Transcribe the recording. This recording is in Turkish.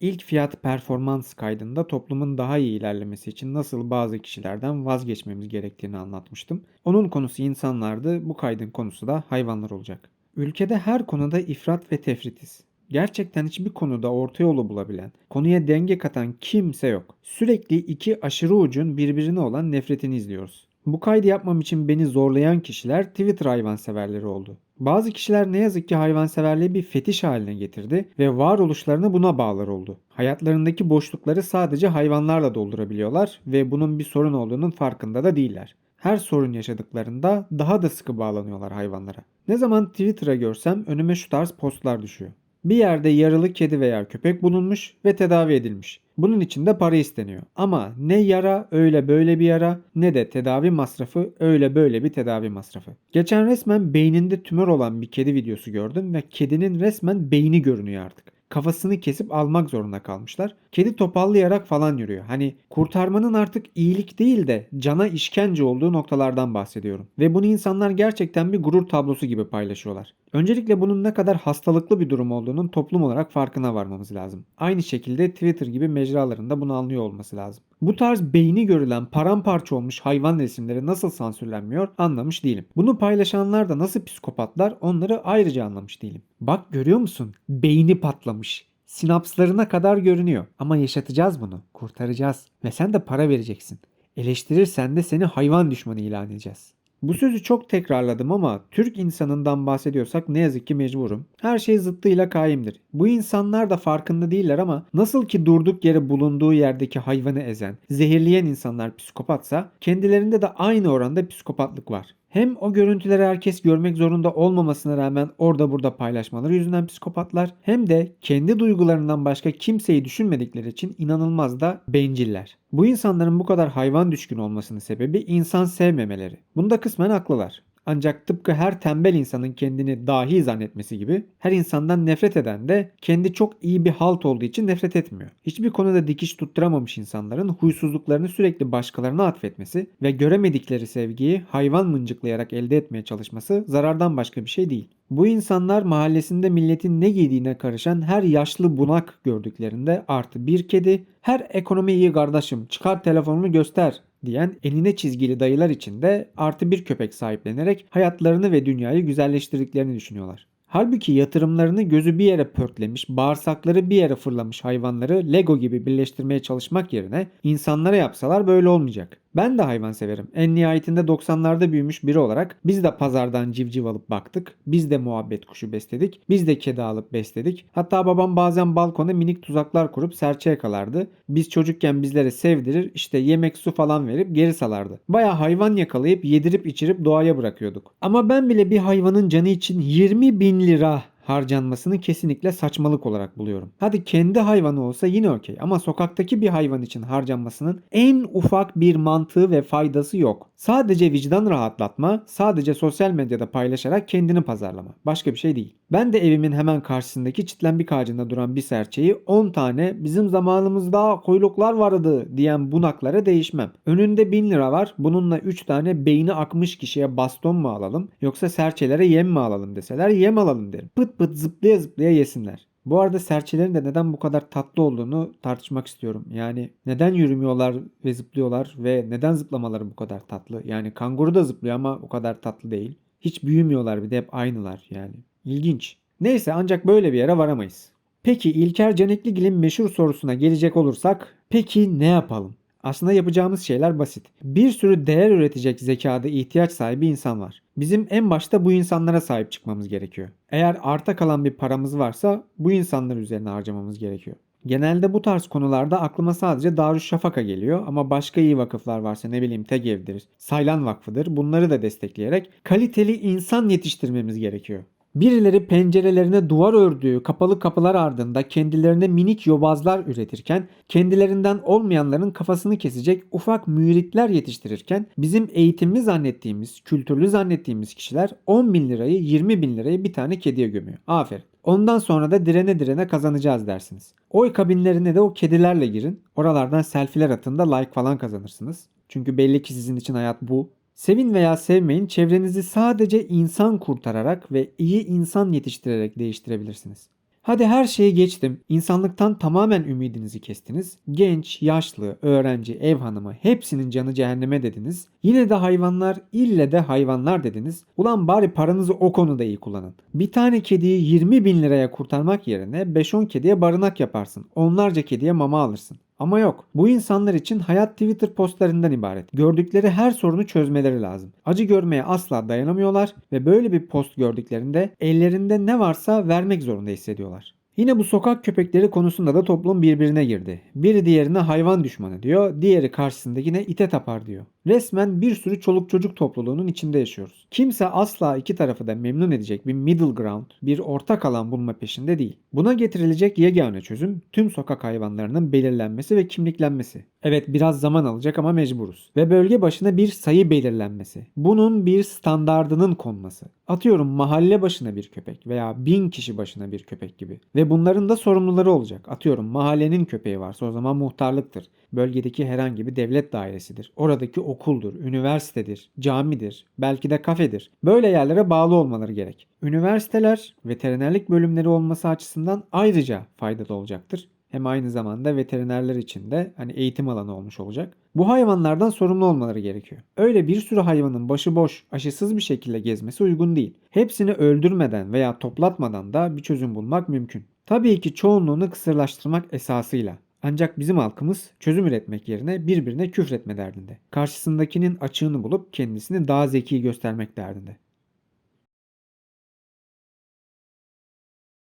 İlk fiyat performans kaydında toplumun daha iyi ilerlemesi için nasıl bazı kişilerden vazgeçmemiz gerektiğini anlatmıştım. Onun konusu insanlardı, bu kaydın konusu da hayvanlar olacak. Ülkede her konuda ifrat ve tefritiz. Gerçekten hiçbir konuda orta yolu bulabilen, konuya denge katan kimse yok. Sürekli iki aşırı ucun birbirine olan nefretini izliyoruz. Bu kaydı yapmam için beni zorlayan kişiler Twitter hayvanseverleri oldu. Bazı kişiler ne yazık ki hayvanseverliği bir fetiş haline getirdi ve varoluşlarını buna bağlar oldu. Hayatlarındaki boşlukları sadece hayvanlarla doldurabiliyorlar ve bunun bir sorun olduğunun farkında da değiller. Her sorun yaşadıklarında daha da sıkı bağlanıyorlar hayvanlara. Ne zaman Twitter'a görsem önüme şu tarz postlar düşüyor. Bir yerde yaralı kedi veya köpek bulunmuş ve tedavi edilmiş. Bunun için de para isteniyor. Ama ne yara öyle böyle bir yara ne de tedavi masrafı öyle böyle bir tedavi masrafı. Geçen resmen beyninde tümör olan bir kedi videosu gördüm ve kedinin resmen beyni görünüyor artık kafasını kesip almak zorunda kalmışlar. Kedi topallayarak falan yürüyor. Hani kurtarmanın artık iyilik değil de cana işkence olduğu noktalardan bahsediyorum. Ve bunu insanlar gerçekten bir gurur tablosu gibi paylaşıyorlar. Öncelikle bunun ne kadar hastalıklı bir durum olduğunun toplum olarak farkına varmamız lazım. Aynı şekilde Twitter gibi mecralarında bunu anlıyor olması lazım. Bu tarz beyni görülen paramparça olmuş hayvan resimleri nasıl sansürlenmiyor anlamış değilim. Bunu paylaşanlar da nasıl psikopatlar onları ayrıca anlamış değilim. Bak görüyor musun? Beyni patlamış. Sinapslarına kadar görünüyor. Ama yaşatacağız bunu. Kurtaracağız. Ve sen de para vereceksin. Eleştirirsen de seni hayvan düşmanı ilan edeceğiz. Bu sözü çok tekrarladım ama Türk insanından bahsediyorsak ne yazık ki mecburum. Her şey zıttıyla kaimdir. Bu insanlar da farkında değiller ama nasıl ki durduk yere bulunduğu yerdeki hayvanı ezen, zehirleyen insanlar psikopatsa kendilerinde de aynı oranda psikopatlık var. Hem o görüntüleri herkes görmek zorunda olmamasına rağmen orada burada paylaşmaları yüzünden psikopatlar hem de kendi duygularından başka kimseyi düşünmedikleri için inanılmaz da benciller. Bu insanların bu kadar hayvan düşkün olmasının sebebi insan sevmemeleri. Bunda kısmen haklılar. Ancak tıpkı her tembel insanın kendini dahi zannetmesi gibi her insandan nefret eden de kendi çok iyi bir halt olduğu için nefret etmiyor. Hiçbir konuda dikiş tutturamamış insanların huysuzluklarını sürekli başkalarına atfetmesi ve göremedikleri sevgiyi hayvan mıncıklayarak elde etmeye çalışması zarardan başka bir şey değil. Bu insanlar mahallesinde milletin ne giydiğine karışan her yaşlı bunak gördüklerinde artı bir kedi, her ekonomi iyi kardeşim çıkar telefonunu göster diyen eline çizgili dayılar için de artı bir köpek sahiplenerek hayatlarını ve dünyayı güzelleştirdiklerini düşünüyorlar. Halbuki yatırımlarını gözü bir yere pörtlemiş, bağırsakları bir yere fırlamış hayvanları Lego gibi birleştirmeye çalışmak yerine insanlara yapsalar böyle olmayacak. Ben de hayvan severim. En nihayetinde 90'larda büyümüş biri olarak biz de pazardan civciv alıp baktık. Biz de muhabbet kuşu besledik. Biz de kedi alıp besledik. Hatta babam bazen balkona minik tuzaklar kurup serçe yakalardı. Biz çocukken bizlere sevdirir işte yemek su falan verip geri salardı. Baya hayvan yakalayıp yedirip içirip doğaya bırakıyorduk. Ama ben bile bir hayvanın canı için 20 bin lira harcanmasını kesinlikle saçmalık olarak buluyorum. Hadi kendi hayvanı olsa yine okey ama sokaktaki bir hayvan için harcanmasının en ufak bir mantığı ve faydası yok. Sadece vicdan rahatlatma, sadece sosyal medyada paylaşarak kendini pazarlama. Başka bir şey değil. Ben de evimin hemen karşısındaki çitlenbik ağacında duran bir serçeyi 10 tane bizim zamanımızda kuyruklar vardı diyen bunaklara değişmem. Önünde 1000 lira var bununla 3 tane beyni akmış kişiye baston mu alalım yoksa serçelere yem mi alalım deseler yem alalım derim. Pıt pıt zıplaya zıplaya yesinler. Bu arada serçelerin de neden bu kadar tatlı olduğunu tartışmak istiyorum. Yani neden yürümüyorlar ve zıplıyorlar ve neden zıplamaları bu kadar tatlı? Yani kanguru da zıplıyor ama o kadar tatlı değil. Hiç büyümüyorlar bir de hep aynılar yani. İlginç. Neyse ancak böyle bir yere varamayız. Peki İlker Canekligil'in meşhur sorusuna gelecek olursak peki ne yapalım? Aslında yapacağımız şeyler basit. Bir sürü değer üretecek zekada ihtiyaç sahibi insan var. Bizim en başta bu insanlara sahip çıkmamız gerekiyor. Eğer arta kalan bir paramız varsa bu insanlar üzerine harcamamız gerekiyor. Genelde bu tarz konularda aklıma sadece Darüşşafaka geliyor ama başka iyi vakıflar varsa ne bileyim TEGEV'dir, Saylan Vakfı'dır bunları da destekleyerek kaliteli insan yetiştirmemiz gerekiyor. Birileri pencerelerine duvar ördüğü kapalı kapılar ardında kendilerine minik yobazlar üretirken, kendilerinden olmayanların kafasını kesecek ufak müritler yetiştirirken bizim eğitimli zannettiğimiz, kültürlü zannettiğimiz kişiler 10 bin lirayı 20 bin lirayı bir tane kediye gömüyor. Aferin. Ondan sonra da direne direne kazanacağız dersiniz. Oy kabinlerine de o kedilerle girin. Oralardan selfiler atın da like falan kazanırsınız. Çünkü belli ki sizin için hayat bu. Sevin veya sevmeyin çevrenizi sadece insan kurtararak ve iyi insan yetiştirerek değiştirebilirsiniz. Hadi her şeyi geçtim. İnsanlıktan tamamen ümidinizi kestiniz. Genç, yaşlı, öğrenci, ev hanımı hepsinin canı cehenneme dediniz. Yine de hayvanlar ille de hayvanlar dediniz. Ulan bari paranızı o konuda iyi kullanın. Bir tane kediyi 20 bin liraya kurtarmak yerine 5-10 kediye barınak yaparsın. Onlarca kediye mama alırsın. Ama yok. Bu insanlar için hayat Twitter postlarından ibaret. Gördükleri her sorunu çözmeleri lazım. Acı görmeye asla dayanamıyorlar ve böyle bir post gördüklerinde ellerinde ne varsa vermek zorunda hissediyorlar. Yine bu sokak köpekleri konusunda da toplum birbirine girdi. Biri diğerine hayvan düşmanı diyor, diğeri karşısındakine ite tapar diyor. Resmen bir sürü çoluk çocuk topluluğunun içinde yaşıyoruz. Kimse asla iki tarafı da memnun edecek bir middle ground, bir ortak alan bulma peşinde değil. Buna getirilecek yegane çözüm tüm sokak hayvanlarının belirlenmesi ve kimliklenmesi. Evet biraz zaman alacak ama mecburuz. Ve bölge başına bir sayı belirlenmesi. Bunun bir standardının konması. Atıyorum mahalle başına bir köpek veya bin kişi başına bir köpek gibi. Ve bunların da sorumluları olacak. Atıyorum mahallenin köpeği varsa o zaman muhtarlıktır. Bölgedeki herhangi bir devlet dairesidir. Oradaki okuldur, üniversitedir, camidir, belki de kafedir. Böyle yerlere bağlı olmaları gerek. Üniversiteler veterinerlik bölümleri olması açısından ayrıca faydalı olacaktır. Hem aynı zamanda veterinerler için de hani eğitim alanı olmuş olacak. Bu hayvanlardan sorumlu olmaları gerekiyor. Öyle bir sürü hayvanın başıboş, aşısız bir şekilde gezmesi uygun değil. Hepsini öldürmeden veya toplatmadan da bir çözüm bulmak mümkün. Tabii ki çoğunluğunu kısırlaştırmak esasıyla. Ancak bizim halkımız çözüm üretmek yerine birbirine küfretme derdinde. Karşısındakinin açığını bulup kendisini daha zeki göstermek derdinde.